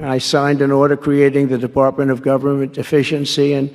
I signed an order creating the Department of Government Efficiency and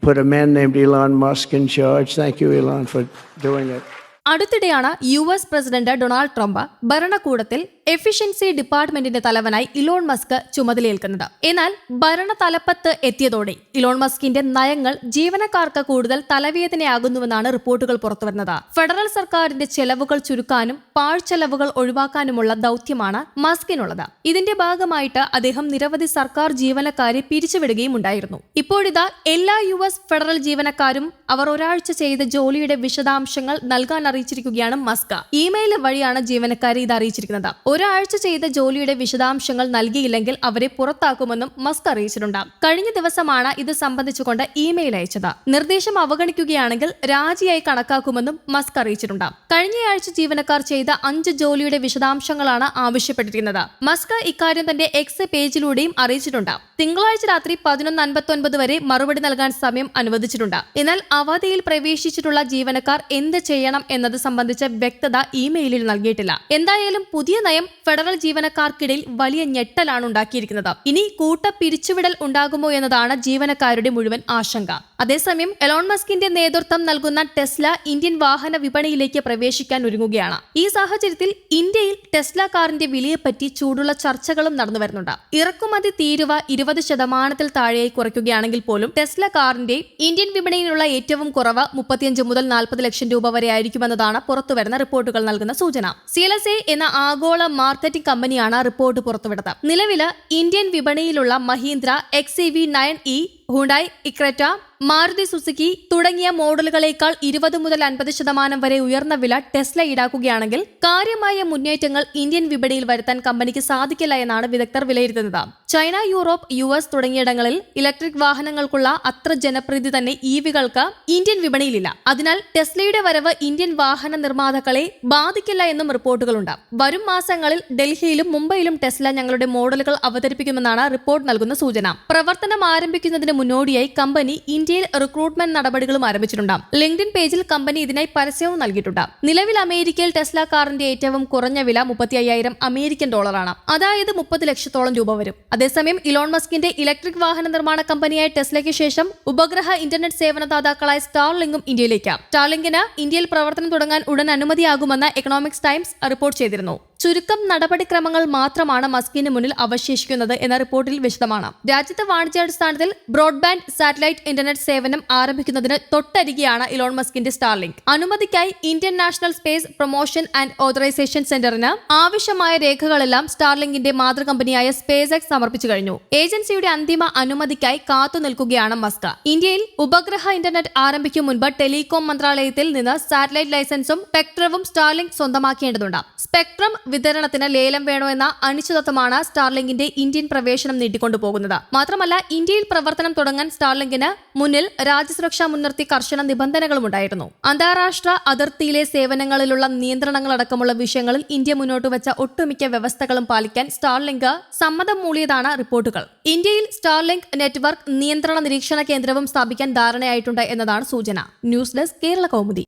put a man named Elon Musk in charge. Thank you, Elon, for doing it. അടുത്തിടെയാണ് U S president Donald Trump ഭരണകൂടത്തിൽ efficiency ഡിപ്പാർട്ട്മെന്റിന്റെ തലവനായി Elon Musk ചുമതലയേൽക്കുന്നത്. എന്നാൽ ഭരണ തലപ്പത്ത് എത്തിയതോടെ Elon മസ്കിന്റെ നയങ്ങൾ ജീവനക്കാർക്ക് കൂടുതൽ തലവേദനയാകുന്നുവെന്നാണ് റിപ്പോർട്ടുകൾ പുറത്തുവരുന്നത്. ഫെഡറൽ സർക്കാരിന്റെ ചെലവുകൾ ചുരുക്കാനും പാഴ്ചെലവുകൾ ഒഴിവാക്കാനുമുള്ള ദൗത്യമാണ് മസ്കിനുള്ളത്. ഇതിന്റെ ഭാഗമായിട്ട് അദ്ദേഹം നിരവധി സർക്കാർ ജീവനക്കാരെ പിരിച്ചുവിടുകയും ഉണ്ടായിരുന്നു. ഇപ്പോഴിതാ എല്ലാ യു എസ് ഫെഡറൽ ജീവനക്കാരും അവർ ഒരാഴ്ച ചെയ്ത ജോലിയുടെ വിശദാംശങ്ങൾ നൽകാൻ അറിയിച്ചിരിക്കുകയാണ് മസ്ക്. ഇമെയിൽ വഴിയാണ് ജീവനക്കാരെ ഇത് അറിയിച്ചിരിക്കുന്നത്. ഒരാഴ്ച ചെയ്ത ജോലിയുടെ വിശദാംശങ്ങൾ നൽകിയില്ലെങ്കിൽ അവരെ പുറത്താക്കുമെന്നും മസ്ക് അറിയിച്ചിട്ടുണ്ട്. കഴിഞ്ഞ ദിവസമാണ് ഇത് സംബന്ധിച്ചുകൊണ്ട് ഇമെയിൽ അയച്ചത്. നിർദ്ദേശം അവഗണിക്കുകയാണെങ്കിൽ രാജിയായി കണക്കാക്കുമെന്നും മസ്ക് അറിയിച്ചിട്ടുണ്ട്. കഴിഞ്ഞയാഴ്ച ജീവനക്കാർ ചെയ്ത അഞ്ച് ജോലിയുടെ വിശദാംശങ്ങളാണ് ആവശ്യപ്പെട്ടിരിക്കുന്നത്. മസ്ക് ഇക്കാര്യം തന്റെ എക്സ് പേജിലൂടെയും അറിയിച്ചിട്ടുണ്ട്. തിങ്കളാഴ്ച രാത്രി പതിനൊന്ന് അൻപത്തി ഒൻപത് വരെ മറുപടി നൽകാൻ സമയം അനുവദിച്ചിട്ടുണ്ട്. എന്നാൽ അവധിയിൽ പ്രവേശിച്ചിട്ടുള്ള ജീവനക്കാർ എന്ത് ചെയ്യണം എന്നത് സംബന്ധിച്ച വ്യക്തത ഇമെയിലിൽ നൽകിയിട്ടില്ല. എന്തായാലും പുതിയ നയം ഫെഡറൽ ജീവനക്കാർക്കിടയിൽ വലിയ ഞെട്ടലാണ് ഉണ്ടാക്കിയിരിക്കുന്നത്. ഇനി കൂട്ട പിരിച്ചുവിടൽ ഉണ്ടാകുമോ എന്നതാണ് ജീവനക്കാരുടെ മുഴുവൻ ആശങ്ക. അതേസമയം എലോൺ മസ്കിന്റെ നേതൃത്വം നൽകുന്ന ടെസ്ല ഇന്ത്യൻ വാഹന വിപണിയിലേക്ക് പ്രവേശിക്കാൻ ഒരുങ്ങുകയാണ്. ഈ സാഹചര്യത്തിൽ ഇന്ത്യയിൽ ടെസ്ല കാറിന്റെ വിലയെപ്പറ്റി ചൂടുള്ള ചർച്ചകളും നടന്നു വരുന്നുണ്ട്. ഇറക്കുമതി തീരുവ ഇരുപത് ശതമാനത്തിൽ താഴെയായി കുറയ്ക്കുകയാണെങ്കിൽ പോലും ടെസ്ല കാറിന്റെ ഇന്ത്യൻ വിപണിയിലുള്ള ഏറ്റവും കുറവ് മുപ്പത്തിയഞ്ച് മുതൽ നാൽപ്പത് ലക്ഷം രൂപ വരെ ആയിരിക്കുമെന്നതാണ് പുറത്തുവരുന്ന റിപ്പോർട്ടുകൾ നൽകുന്ന സൂചന. സിഎൽഎസ്എ എന്ന ആഗോള മാർക്കറ്റിംഗ് കമ്പനിയാണ് റിപ്പോർട്ട് പുറത്തുവിട്ടത്. നിലവിൽ Indian വിപണിയിലുള്ള Mahindra X E V nine E Hyundai Creta Maruti Suzuki തുടങ്ങിയ മോഡലുകളേക്കാൾ ഇരുപത് മുതൽ അൻപത് ശതമാനം വരെ ഉയർന്ന വില ടെസ്ല ഈടാക്കുകയാണെങ്കിൽ കാര്യമായ മുന്നേറ്റങ്ങൾ ഇന്ത്യൻ വിപണിയിൽ വരുത്താൻ കമ്പനിക്ക് സാധിക്കില്ല എന്നാണ് വിദഗ്ധർ വിലയിരുത്തുന്നത്. ചൈന യൂറോപ്പ് യു എസ് തുടങ്ങിയിടങ്ങളിൽ ഇലക്ട്രിക് വാഹനങ്ങൾക്കുള്ള അത്ര ജനപ്രീതി തന്നെ ഇവികൾക്ക് ഇന്ത്യൻ വിപണിയിലില്ല. അതിനാൽ ടെസ്ലയുടെ വരവ് ഇന്ത്യൻ വാഹന നിർമ്മാതാക്കളെ ബാധിക്കില്ല എന്നും റിപ്പോർട്ടുകളുണ്ട്. വരും മാസങ്ങളിൽ ഡൽഹിയിലും മുംബൈയിലും ടെസ്ല ഞങ്ങളുടെ മോഡലുകൾ അവതരിപ്പിക്കുമെന്നാണ് റിപ്പോർട്ട് നൽകുന്ന സൂചന. പ്രവർത്തനം ആരംഭിക്കുന്നതിന് മുന്നോടിയായി കമ്പനി ഇന്ത്യയിൽ റിക്രൂട്ട്മെന്റ് നടപടികളും ആരംഭിച്ചിട്ടുണ്ട്. ലിങ്ക്ഡിൻ പേജിൽ കമ്പനി ഇതിനായി പരസ്യവും നൽകിയിട്ടുണ്ട്. നിലവിൽ അമേരിക്കയിൽ ടെസ്ല കാറിന്റെ ഏറ്റവും കുറഞ്ഞ വില മുപ്പത്തി അയ്യായിരം അമേരിക്കൻ ഡോളറാണ്. അതായത് മുപ്പത് ലക്ഷത്തോളം രൂപ വരും. അതേസമയം ഇലോൺ മസ്കിന്റെ ഇലക്ട്രിക് വാഹന നിർമ്മാണ കമ്പനിയായ ടെസ്ലയ്ക്ക് ശേഷം ഉപഗ്രഹ ഇന്റർനെറ്റ് സേവനദാതാക്കളായ സ്റ്റാർലിങ്കും ഇന്ത്യയിലേക്ക്. സ്റ്റാർലിങ്കിന് ഇന്ത്യയിൽ പ്രവർത്തനം തുടങ്ങാൻ ഉടൻ അനുമതിയാകുമെന്ന് എക്കണോമിക്സ് ടൈംസ് റിപ്പോർട്ട് ചെയ്തിരുന്നു. ചുരുക്കം നടപടിക്രമങ്ങൾ മാത്രമാണ് മസ്കിന് മുന്നിൽ അവശേഷിക്കുന്നത് എന്ന റിപ്പോർട്ടിൽ വിശദമാണ്. രാജ്യത്തെ വാണിജ്യാടിസ്ഥാനത്തിൽ ബ്രോഡ്ബാൻഡ് സാറ്റലൈറ്റ് ഇന്റർനെറ്റ് സേവനം ആരംഭിക്കുന്നതിന് തൊട്ടരികെയാണ് ഇലോൺ മസ്കിന്റെ Starlink. അനുമതിക്കായി Indian national space promotion and authorisation സെന്ററിന് ആവശ്യമായ രേഖകളെല്ലാം സ്റ്റാർലിങ്കിന്റെ മാതൃകമ്പനിയായ സ്പേസ് എക്സ് സമർപ്പിച്ചു കഴിഞ്ഞു. ഏജൻസിയുടെ അന്തിമ അനുമതിക്കായി കാത്തു നിൽക്കുകയാണ് മസ്ക. ഇന്ത്യയിൽ ഉപഗ്രഹ ഇന്റർനെറ്റ് ആരംഭിക്കും മുൻപ് ടെലികോം മന്ത്രാലയത്തിൽ നിന്ന് സാറ്റലൈറ്റ് ലൈസൻസും സ്പെക്ട്രവും സ്റ്റാർലിങ്ക് സ്വന്തമാക്കേണ്ടതുണ്ട്. സ്പെക്ട്രം വിതരണത്തിന് ലേലം വേണോ എന്ന അനിശ്ചിതത്വമാണ് സ്റ്റാർലിങ്കിന്റെ ഇന്ത്യൻ പ്രവേശനം നീട്ടിക്കൊണ്ടുപോകുന്നത്. മാത്രമല്ല ഇന്ത്യയിൽ പ്രവർത്തനം തുടങ്ങാൻ സ്റ്റാർലിങ്കിന് മുന്നിൽ രാജ്യസുരക്ഷ മുൻനിർത്തി കർശന നിബന്ധനകളും ഉണ്ടായിരുന്നു. അന്താരാഷ്ട്ര അതിർത്തിയിലെ സേവനങ്ങളിലുള്ള നിയന്ത്രണങ്ങളടക്കമുള്ള വിഷയങ്ങളിൽ ഇന്ത്യ മുന്നോട്ട് വെച്ച ഒട്ടുമിക്ക വ്യവസ്ഥകളും പാലിക്കാൻ സ്റ്റാർലിങ്ക് സമ്മതം മൂളിയതാണ് റിപ്പോർട്ടുകൾ. ഇന്ത്യയിൽ സ്റ്റാർലിങ്ക് നെറ്റ്വർക്ക് നിയന്ത്രണ നിരീക്ഷണ കേന്ദ്രവും സ്ഥാപിക്കാൻ ധാരണയായിട്ടുണ്ട് എന്നതാണ് സൂചന. News desk Kerala Kaumudi.